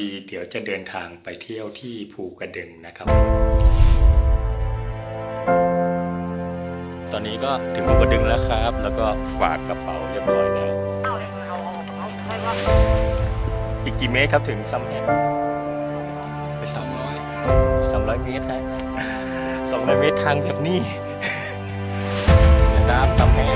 ดีเดี๋ยวจะเดินทางไปเที่ยวที่ภูกระดึงนะครับ ตอนนี้ก็ถึงภูกระดึงแล้วครับ แล้วก็ฝากกระเป๋าเรียบร้อยแล้ว อีกกี่เมตรครับถึงซัมแฮงสองร้อยสองร้อยเมตรฮะสองร้อยเมตรทางแบบนี้น้ำซัมแฮง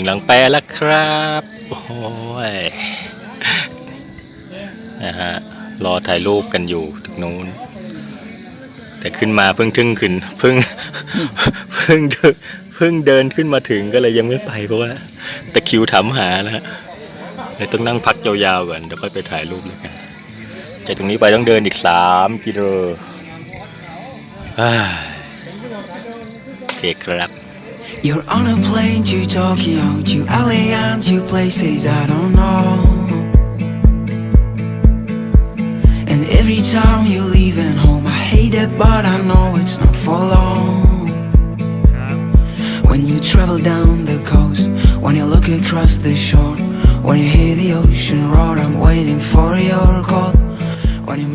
ถึงหลังแปรแล้วครับโอ้ยนะฮะรอถ่ายรูปกันอยู่ตรงนู้น แต่ขึ้นมาเพิ่งทึ่งขึ้นเพิ่งเพิ่งเดินเพิ่งเดินขึ้นมาถึงก็เลยยังไม่ไปเพราะว่าตะคิวถามหานะฮะเลยต้องนั่งพักยาวๆก่อนเดี๋ยวค่อยไปถ่ายรูปแล้วกันจากตรงนี้ไปต้องเดินอีกสามกิโลอ้ยโอเคครับ You're on a plane to Tokyo, to LA and to places I don't know. And every time you're leaving home I hate it but I know it's not for long. When you travel down the coast When you look across the shore When you hear the ocean roar I'm waiting for your call.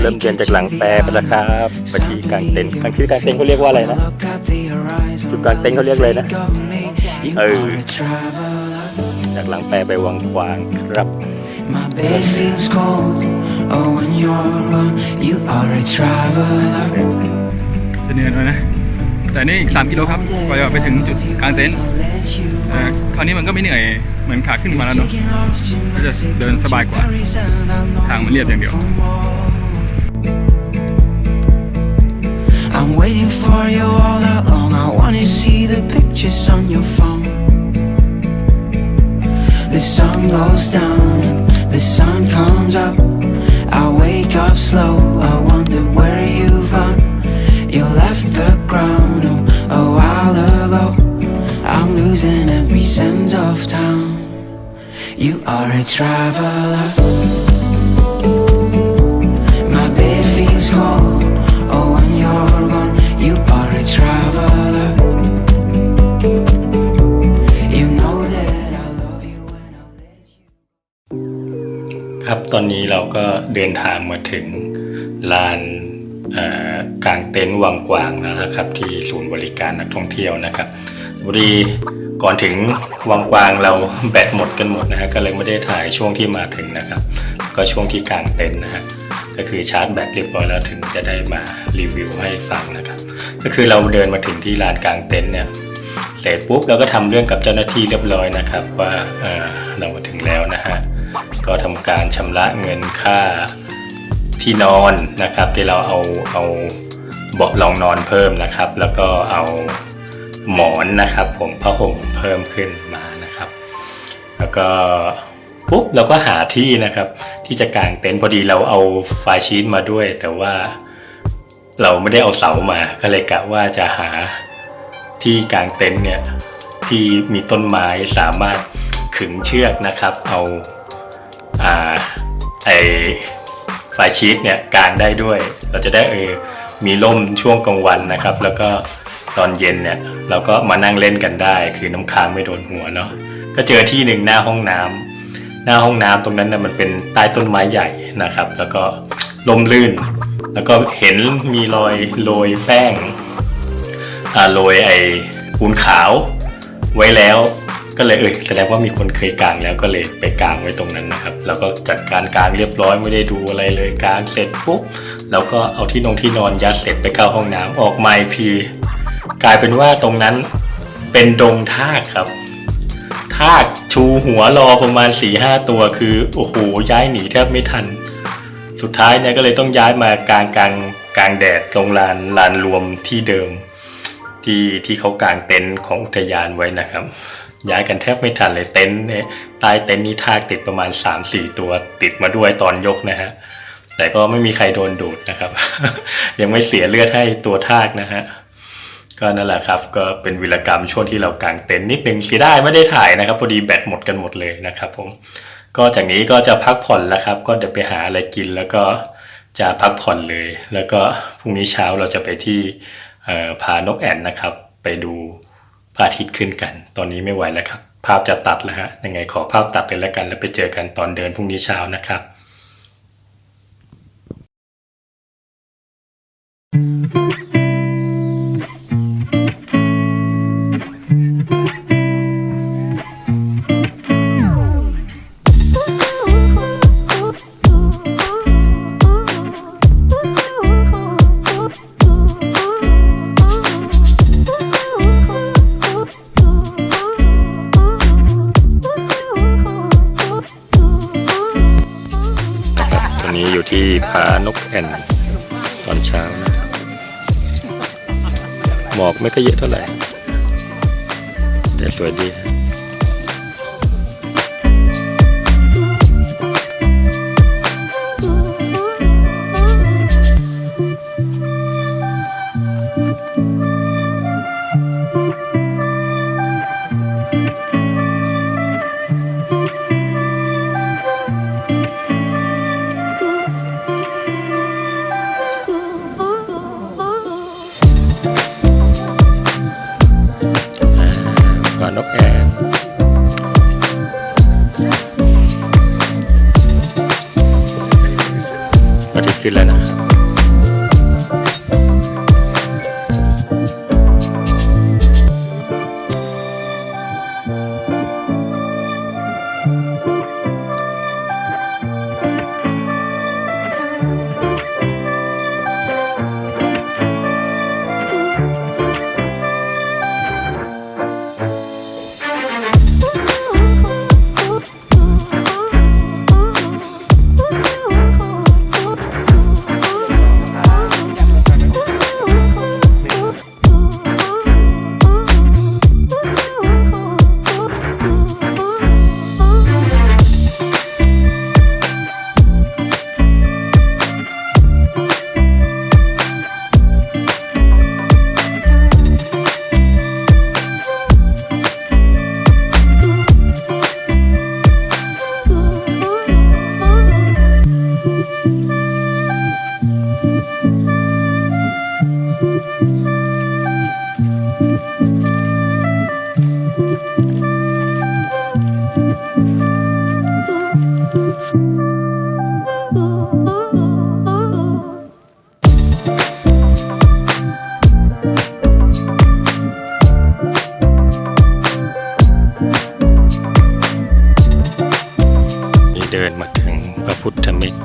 เริ่มเดินจากหลังแปรไปแล้วครับไปที่กลางเต็นท์กลางที่กลางเต็นท์เขาเรียกว่าอะไรนะจุดกลางเต็นท์เขาเรียกอะไรนะเออจากหลังแปรไปวังควางครับ My bed feels cold. Oh, when you're gone, you are a traveler. จะเหนื่อยหน่อยนะ แต่นี่อีก 3 กิโลครับกว่าจะไปถึงจุดกลางเต็นท์คราวนี้มันก็ไม่เหนื่อยเหมือนขาขึ้นมาแล้วเนอะ taking off to Just Mexico, เดินสบายกว่า ทางมันเรียบอย่างเดียว waiting for you all along. I wanna see the pictures on your phone. The sun goes down the sun comes up. I wake up slow. I wonder where you've gone. You left the ground oh, a while ago. I'm losing every sense of time You are a traveler. My bed feels cold. ครับตอนนี้เราก็เดินทางมาถึงลานกลางเต็นท์วังกวางแล้วนะครับ ที่ศูนย์บริการนักท่องเที่ยวนะครับพอดีก่อนถึงวังกวางเราแบตหมดกันหมดนะฮะก็เลยไม่ได้ถ่ายช่วงที่มาถึงนะครับ ก็ช่วงที่กลางเต็นท์นะฮะก็คือชาร์จแบตเรียบร้อยแล้วถึงจะได้มารีวิวให้ฟังนะครับ ก็คือเราเดินมาถึงที่ลานกลางเต็นท์เนี่ยเสร็จปุ๊บเราก็ทำเรื่องกับเจ้าหน้าที่เรียบร้อยนะครับ ว่าเเรามาถึงแล้วนะฮะ ก็ทำการชำระเงินค่าที่นอนนะครับ ที่เราเอาเอาเบาะรองนอนเพิ่มนะครับ แล้วก็เอาหมอนนะครับ ผมผ้าห่มเพิ่มขึ้นมานะครับ แล้วก็ปุ๊บเราก็หาที่นะครับ ที่จะกางเต็นท์พอดีเราเอาไฟล์ชีตมาด้วย แต่ว่าเราไม่ได้เอาเสามา ก็เลยกะว่าจะหาที่กางเต็นท์เนี่ยที่มีต้นไม้สามารถขึงเชือกนะครับ เอา ไอไฟชีตเนี่ยกางได้ด้วย เราจะได้เออมีร่มช่วงกลางวันนะครับ แล้วก็ตอนเย็นเนี่ยเราก็มานั่งเล่นกันได้ คือน้ำค้างไม่โดนหัวเนาะก็เจอที่หนึ่งหน้าห้องน้ำหน้าห้องน้ำตรงนั้นน่ะมันเป็นใต้ต้นไม้ใหญ่นะครับ แล้วก็ลมลื่น แล้วก็เห็นมีรอยโรยแป้งอ่าโรยไอ้ปูนขาวไว้แล้ว ก็เลยเออแสดงว่ามีคนเคยกางแล้วก็เลยไปกางไว้ตรงนั้นนะครับ แล้วก็จัดการกางเรียบร้อยไม่ได้ดูอะไรเลยกางเสร็จปุ๊บแล้วก็เอาที่นงที่นอนยัดเสร็จไปเข้าห้องน้ำออกมาอีกทีกลายเป็นว่าตรงนั้นเป็นดงทากครับทากชูหัวรอประมาณ4ี่ห้าตัวคือโอ้โหย้ายหนีแทบไม่ทัน สุดท้ายเนี่ยก็เลยต้องย้ายมากลางกลางกลางแดดตรงลานลานรวมที่เดิม ที่ที่เขากางเต็นท์ของอุทยานไว้นะครับ ย้ายกันแทบไม่ทันเลยเต็นท์เนี่ยใต้เต็นท์นี่ทากติดประมาณ 3-4 ตัวติดมาด้วยตอนยกนะฮะแต่ก็ไม่มีใครโดนดูดนะครับ ยังไม่เสียเลือดให้ตัวทากนะฮะก็นั่นแหละครับก็เป็นวิรกรรมช่วงที่เรากางเต็นท์นิดนึงเสียได้ไม่ได้ถ่ายนะครับพอดีแบตหมดกันหมดเลยนะครับผมก็จากนี้ก็จะพักผ่อนแล้วครับ ก็เดี๋ยวไปหาอะไรกินแล้วก็จะพักผ่อนเลย แล้วก็พรุ่งนี้เช้าเราจะไปที่เอ่อผานกแอ่นนะครับ ไปดู พระอาทิตย์ขึ้นกัน ตอนนี้ไม่ไหวแล้วครับ ภาพจะตัดแล้วฮะ ยังไงขอภาพตัดเลยแล้วกัน แล้วไปเจอกันตอนเดินพรุ่งนี้เช้านะครับ ไม่ก็เยอะเท่าไหร่ แต่สวยดี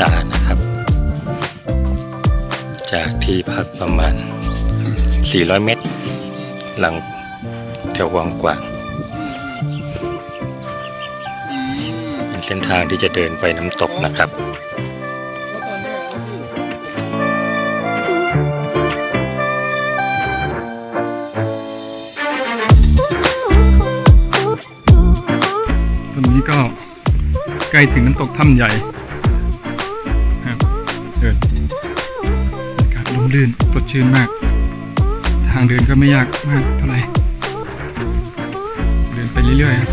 ระพุทธเมตานะครับ จากที่พักประมาณ 400 เมตร หลังแถววังกวางเป็นเส้นทางที่จะเดินไปน้ำตกนะครับตอนนี้ก็ใกล้ถึงน้ำตกถ้ำใหญ่ากาศร่มรื่นสดชื่นมาก ทางเดินก็ไม่ยากมากเท่าไหร่เดินไปเรื่อยๆครับ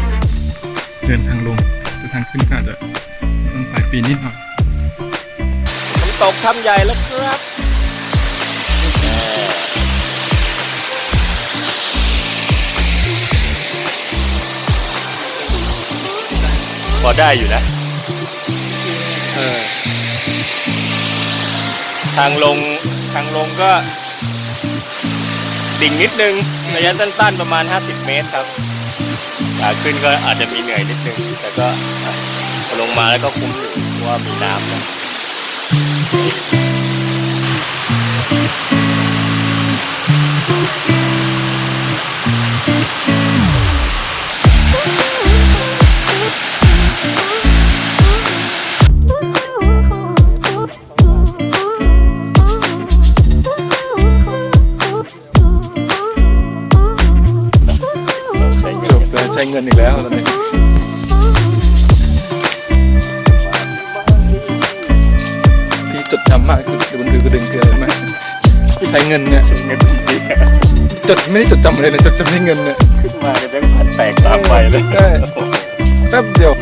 เดินทางลงแต่ทางขึ้นก็อาจจะต้องปลายปีนนิดหน่อยน้ำตกทำใหญ่แล้วครับพอได้อยู่นะทางลง ทางลงก็ ดิ่งนิดนึงระยะสั้นๆประมาณ 50 เมตรครับขาขึ้นก็อาจจะมีเหนื่อยนิดนึงแต่ก็ลงมาแล้วก็คุ้มอยู่เพราะว่ามีน้ำนะ จดไม่ได้จดจำอะไรเลยจดจำได้เงินเนี่ยขึ้นมากันแบงค์พันแตกสามใบเลย ใช่ แป๊บเดียว